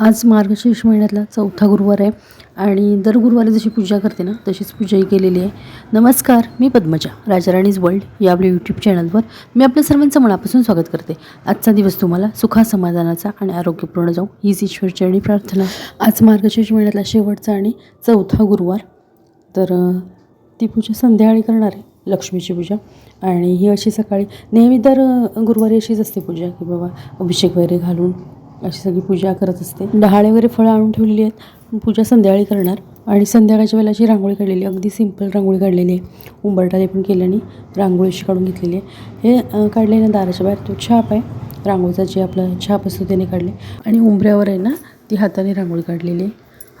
आज मार्गशीर्ष महिन्यातला चौथा गुरुवार आहे आणि दर गुरुवारी जशी पूजा करते ना तशीच पूजाही केलेली आहे. नमस्कार मी पद्मजा राजाराणीज वर्ल्ड या आपल्या यूट्यूब चॅनलवर मी आपल्या सर्वांचं मनापासून स्वागत करते. आजचा दिवस तुम्हाला सुखा समाधानाचा आणि आरोग्यपूर्ण जाऊ हीच ईश्वरचरणी प्रार्थना. आज मार्गशीर्ष महिन्यातला शेवटचा आणि चौथा गुरुवार. तर ती पूजा संध्याकाळी करणार आहे लक्ष्मीची पूजा. आणि ही अशी सकाळी नेहमी दर गुरुवारी अशीच असते पूजा की बाबा अभिषेक वगैरे घालून अशी सगळी पूजा करत असते. डहाळे वगैरे फळं आणून ठेवलेली आहेत. पूजा संध्याकाळी करणार. आणि संध्याकाळच्या वेळेला अशी रांगोळी काढलेली आहे. अगदी सिंपल रांगोळी काढलेली आहे. उंबरटाले पण केली आणि रांगोळी अशी काढून घेतलेली आहे. हे काढलेलं काढले ना दाराच्या बाहेर तो छाप आहे. रांगोळीचा जे आपला छाप असतो त्याने काढले. आणि उंबऱ्यावर आहे ना ती हाताने रांगोळी काढलेली आहे.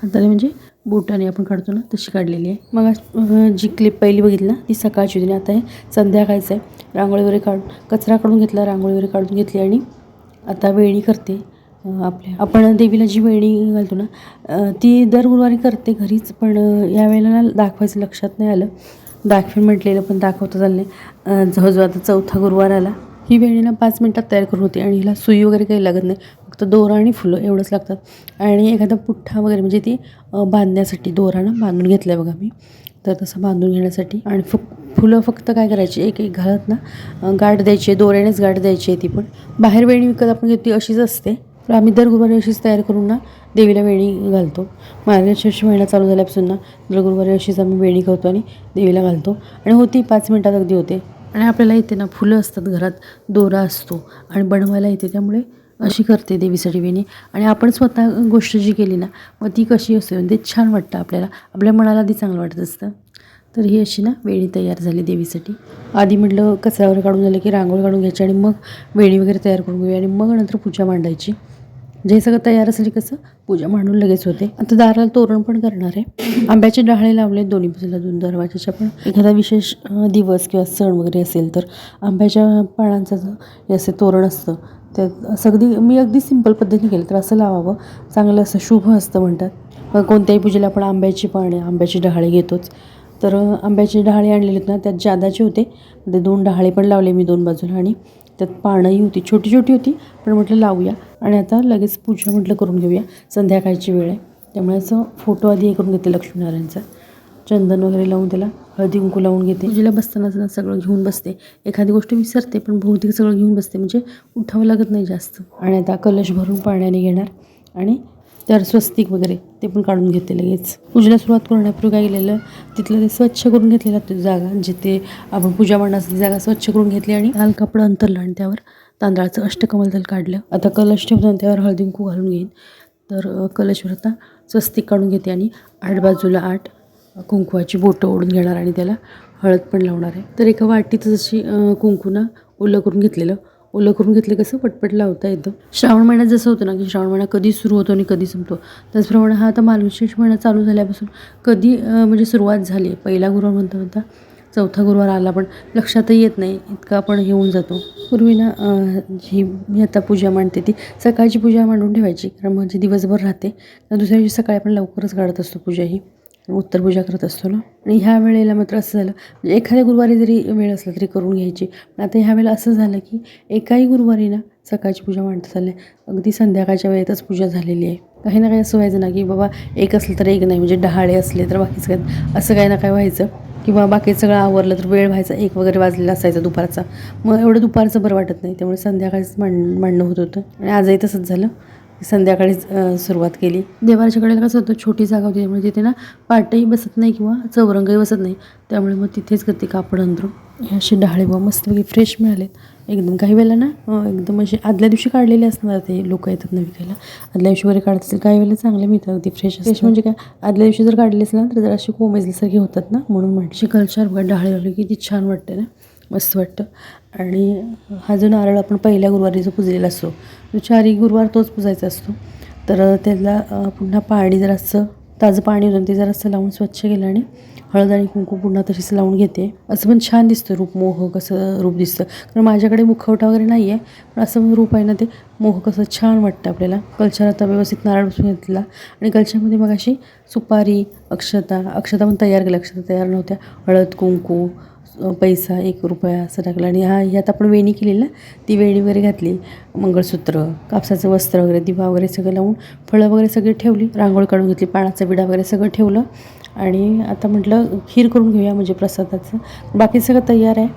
हाताने म्हणजे बोटाने आपण काढतो ना तशी काढलेली आहे. मग जी क्लिप पहिली बघितली ना ती सकाळची होती. आता हे संध्याकाळचं आहे. रांगोळी वगैरे काढून कचरा काढून घेतला रांगोळी वगैरे काढून घेतली. आणि आता वेणी करते. आपल्या आपण देवीला जी वेणी घालतो ना ती दर गुरुवारी करते घरीच पण यावेळेला दाखवायचं लक्षात नाही आलं. दाखवेन म्हटलेलं पण दाखवता चाललं नाही. जवळजवळ आता चौथा गुरुवार आला. ही वेणीला पाच मिनटात तयार करून होती आणि हिला सुई वगैरे काही लागत नाही. फक्त दोरा आणि फुलं एवढंच लागतात. आणि एखादा पुठ्ठा वगैरे म्हणजे ती बांधण्यासाठी दोरानं बांधून घेतलं आहे बघा मी. तर तसं बांधून घेण्यासाठी. आणि फक फुलं फक्त काय करायची एक एक घालत ना गाठ द्यायची आहे दोऱ्यानेच गाठ द्यायची आहे ती पण. बाहेर वेणी विकत आपण घेतो ती अशीच असते. तर आम्ही दर गुरुवारी अशीच तयार करून ना देवीला वेणी घालतो. मार्गशीर्ष महिना चालू झाल्यापासून ना दर गुरुवारी अशीच आम्ही वेणी करतो आणि देवीला घालतो. आणि होती पाच मिनटात अगदी होते. आणि आपल्याला इथे ना फुलं असतात घरात दोरा असतो आणि बनवायला येते त्यामुळे अशी करते देवीसाठी वेणी. आणि आपण स्वतः गोष्ट जी केली ना मग ती कशी असते म्हणजे छान वाटतं आपल्याला. आपल्या मनाला ती चांगलं वाटत असतं. तर ही अशी ना वेणी तयार झाली देवीसाठी. आधी म्हटलं कचऱ्यावर काढून झालं की रांगोळी काढून घ्यायची आणि मग वेणी वगैरे तयार करून घेऊया आणि मग नंतर पूजा मांडायची. जे सगळं तयार असेल कसं? पूजा मांडून लगेच होते. आता दाराला तोरण पण करणार आहे. आंब्याचे डहाळे लावले दोन्ही बाजूला दोन दरवाजाच्या पण. एखादा विशेष दिवस किंवा सण वगैरे असेल तर आंब्याच्या पानांचं जो असे तोरण असतं. त्यात असं अगदी मी अगदी सिंपल पद्धतीने केलं तर असं लावावं. चांगलं असं शुभ असतं म्हणतात. कोणत्याही पूजेला आपण आंब्याची पाने आंब्याची डहाळे घेतोच. तर आंब्याचे डहाळे आणलेले आहेत ना त्यात जादाचे होते. ते दोन डहाळे पण लावले मी दोन बाजूला आणि त्यात पानंही होती छोटी छोटी होती पण म्हटलं लावूया. आणि आता लगेच पूजा म्हटलं करून घेऊया. संध्याकाळची वेळ आहे. त्यामुळे असं फोटो आधी हे करून घेते लक्ष्मीनारायणचा. चंदन वगैरे लावून त्याला हळदी कुंकू लावून घेते. पूजेला बसतानाच ना सगळं घेऊन बसते. एखादी गोष्ट विसरते पण बहुतेक सगळं घेऊन बसते. म्हणजे उठावं लागत नाही जास्त. आणि आता कलश भरून पाण्याने घेणार. आणि त्यावर स्वस्तिक वगैरे ते पण काढून घेते लगेच. पूजेला सुरुवात करण्यापूर्वी काय केलेलं तिथलं ते स्वच्छ करून घेतलेलं ते जागा जिथे आपण पूजा मांडण्यासाठी जागा स्वच्छ करून घेतली आणि लाल कपडं अंतरलं आणि त्यावर तांदळाचं अष्टकमल तेल काढलं. आता कलश ठेवून त्यावर हळदींकू घालून घेईन. तर कलशवर आता स्वस्तिक काढून घेते आणि आठ बाजूला आठ कुंकुवाची बोटं ओढून घेणार आणि त्याला हळद पण लावणार आहे. तर एका वाटीत जशी अ, कुंकू ना ओलं करून घेतलेलं ओलं करून घेतलं कसं? पटपट लावता येतं. श्रावण महिन्यात जसं होतं ना की श्रावण महिना कधी सुरू होतो आणि कधी संपतो. त्याचप्रमाणे हा आता मालविशेष महिना चालू झाल्यापासून कधी म्हणजे सुरुवात झाली पहिला गुरुवार म्हणता म्हणता चौथा गुरुवार आला पण लक्षातही येत नाही. इतका आपण हे होऊन जातो. पूर्वी ना जी मी आता पूजा मांडते ती सकाळची पूजा मांडून ठेवायची. कारण म्हणजे दिवसभर राहते. तर दुसऱ्या दिवशी सकाळी आपण लवकरच काढत असतो पूजा ही. उत्तर पूजा करत असतो ना? आणि ह्या वेळेला मात्र असं झालं. म्हणजे एखाद्या गुरुवारी जरी वेळ असला तरी करून घ्यायची. पण आता ह्या वेळेला असं झालं की एकाही गुरुवारी ना सकाळची पूजा मांडता चालली अगदी संध्याकाळच्या वेळेतच पूजा झालेली आहे. काही ना काही असं व्हायचं ना की बाबा एक असलं तर एक नाही. म्हणजे डहाळे असले तर बाकीचं काय. असं काही ना काय व्हायचं. किंवा बाकी सगळं आवरलं तर वेळ व्हायचा. एक वगैरे वाजलेला असायचा दुपारचा. मग एवढं दुपारचं बरं वाटत नाही. त्यामुळे संध्याकाळीच मांड मांडणं होत होतं. आणि आजही तसंच झालं. संध्याकाळीच अ, सुरुवात केली. देवाच्या कडेला कसं होतं छोटी जागा होती त्यामुळे तिथे ना पाटही बसत नाही किंवा चौरंगही बसत नाही त्यामुळे मग तिथेच करते कापड अंतरून हे असे डहाळे बा मस्तपैकी फ्रेश मिळालेत. एकदम काही वेळेला ना एकदम असे आदल्या दिवशी काढलेले असणार ते लोक येतात ना विकायला आदल्या दिवशी वगैरे काढत असतील काही वेळेला चांगले मिळतात अगदी फ्रेश फ्रेश म्हणजे काय? आदल्या दिवशी जर काढले असेल ना तर जरा असे कोमेजल्यासारखे होतात ना म्हणून म्हणते कलचार बघा डहाळे लावले किती छान वाटते ना. मस्त वाटतं. आणि हा जो नारळ आपण पहिल्या गुरुवारी जो पुजलेला असतो जो चारही गुरुवार तोच पुजायचा असतो. तर त्याला पुन्हा पाणी जरासं ताजं पाणी होतं ते जरासं लावून स्वच्छ केलं आणि हळद आणि कुंकू पुन्हा तशीच लावून घेते. असं पण छान दिसतं रूप मोहक असं रूप दिसतं. कारण माझ्याकडे मुखवटा वगैरे नाही आहे पण असं रूप आहे ना ते मोहक असं छान वाटतं आपल्याला. कल्चर आता व्यवस्थित नारळ बसून घेतला आणि कल्चरमध्ये मग अशी सुपारी अक्षता अक्षता पण तयार केल्या. अक्षता तयार नव्हत्या. हळद कुंकू पैसा एक रुपया असं टाकला. आणि हा ह्यात आपण वेणी केली ना ती वेणी वगैरे घातली मंगळसूत्र कापसाचं वस्त्र वगैरे दिवा वगैरे सगळं लावून फळं वगैरे सगळी ठेवली रांगोळ काढून घेतली पाण्याचा विडा वगैरे सगळं ठेवलं. आणि आता म्हटलं खीर करून घेऊया म्हणजे प्रसादाचं. बाकी सगळं तयार आहे.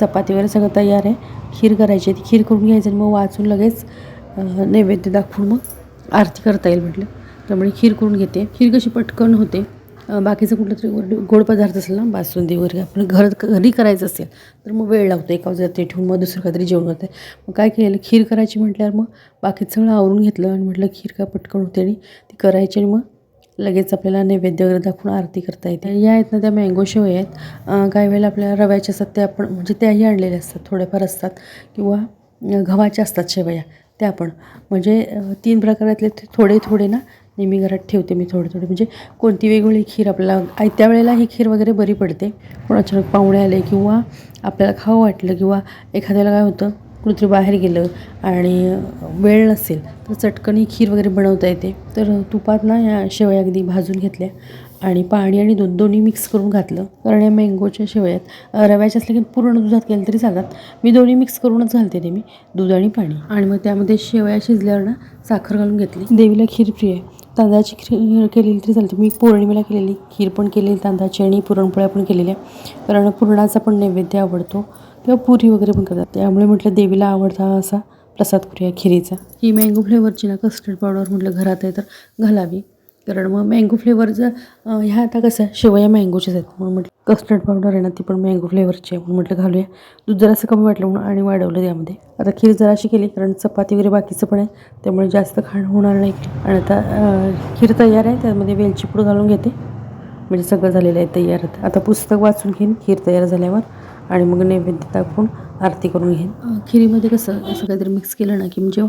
चपाती वगैरे सगळं तयार आहे. खीर करायची आहे. ती खीर करून घ्यायची आणि मग वाचून लगेच नैवेद्य दाखवून मग आरती करता येईल म्हटलं. त्यामुळे खीर करून घेते. खीर कशी पटकन होते. बाकीचं कुठलं तरी गोड गोड पदार्थ असेल ना बासुंदी वगैरे आपण घर घरी करायचं असेल तर मग वेळ लागतो एका वाजता ते ठेवून मग दुसरं काहीतरी जेवण होतं मग काय केलेलं खीर करायची म्हटल्यावर मग बाकीचं सगळं आवरून घेतलं आणि म्हटलं खीर का पटकन होते आणि ती करायची आणि मग लगेच आपल्याला नैवेद्य वगैरे दाखवून आरती करता येते. या आहेत ना त्या मँगो शेवया आहेत. काही वेळेला आपल्या रव्याच्या असतात त्या आपण म्हणजे त्याही आणलेल्या असतात थोड्याफार असतात. किंवा गव्हाच्या असतात शेवया त्या पण. म्हणजे तीन प्रकारातले ते थोडे थोडे ना नेहमी घरात ठेवते मी थोडे थोडे. म्हणजे कोणती वेगवेगळी खीर आपल्याला आयत्या वेळेला ही खीर वगैरे बरी पडते. कोण अचानक पाहुणे आले किंवा आपल्याला खावं वाटलं किंवा एखाद्याला काय होतं कुठेतरी बाहेर गेलं आणि वेळ नसेल तर चटकन ही खीर वगैरे बनवता येते. तर तुपात ना या शेवया अगदी भाजून घेतल्या. आणि पाणी आणि दूध दोन्ही मिक्स करून घातलं. कारण या मँगोच्या शेवयात रव्याच्या असल्या की पूर्ण दुधात केलं तरी चालतात. मी दोन्ही मिक्स करूनच घालते नेहमी दूध आणि पाणी. आणि मग त्यामध्ये शेवया शिजल्यावर ना साखर घालून घेतली. देवीला खीर प्रिय आहे. तांदळाची खीर केलेली तरी चालते. मी पौर्णिमेला केलेली खीर पण केलेली तांदळाची आणि पुरणपोळ्या पण केलेल्या. कारण पुरणाचा पण नैवेद्य आवडतो. किंवा पुरी वगैरे पण करतात. त्यामुळे म्हटलं देवीला आवडता असा प्रसाद करूया खिरीचा. ही मँगो फ्लेवरची ना कस्टर्ड पावडर म्हटलं घरात आहे तर घालावी. कारण मग मँगो फ्लेवरचं ह्या आता कसं आहे, शेवया मँगोचेच आहेत. म्हणून म्हटलं कस्टर्ड पावडर आहे ना ती पण मँगो फ्लेवरची आहे. म्हणून म्हटलं घालूया. दूध जरासं कमी वाटलं म्हणून आणि वाढवलं त्यामध्ये. आता खीर जराशी केली कारण चपाती वगैरे बाकीचं पण आहे त्यामुळे जास्त खाण होणार नाही. आणि आता खीर तयार आहे त्यामध्ये वेलची पूड घालून घेते. म्हणजे सगळं झालेलं आहे तयार आता. आता पुस्तक वाचून घेईन खीर तयार झाल्यावर. आणि मग नैवेद्य दाखवून आरती करून घेईन. खिरीमध्ये कसं असं काहीतरी मिक्स केलं ना की म्हणजे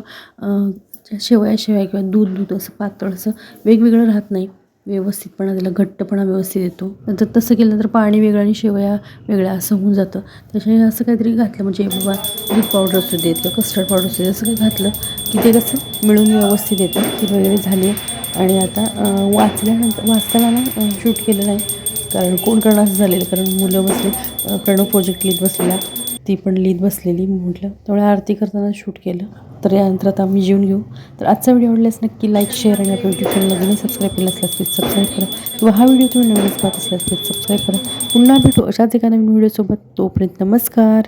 शेवया शेवया किंवा दूध दूध असं पातळ असं वेगवेगळं राहत नाही. व्यवस्थितपणा त्याला घट्टपणा व्यवस्थित येतो. नंतर तसं केलं तर पाणी वेगळं आणि शेवया वेगळ्या असं होऊन जातं. त्याच्याने असं काहीतरी घातलं म्हणजे बाबा दूध पावडर असू देत किंवा कस्टर्ड पावडर असू देत असं काही घातलं की ते कसं मिळून व्यवस्थित येतं. ती वगैरे झाली आहे आणि आता वाचल्यानंतर वाचताना ना शूट केलं नाही. कारण कोण करणार असं झालेलं? कारण मुलं बसले प्रणव प्रोजेक्ट लिहित बसलेला. ती पण लिहित बसलेली. म्हटलं त्यामुळे आरती करताना शूट केलं तर यानंतर आता आम्ही जेवून घेऊ. तर आजचा व्हिडिओ आवडल्यास नक्की लाईक शेअर आणि आपल्या यूट्यूब चॅनलला नवीन सबस्क्राईब केला असल्यास प्लीज सबस्क्राईब करा. किंवा हा व्हिडिओ तुम्ही नवीनच पाहत असल्यास प्लीज सबस्क्राईब करा. पुन्हा भेटू अशाच एका नवीन व्हिडिओसोबत. तोपर्यंत नमस्कार.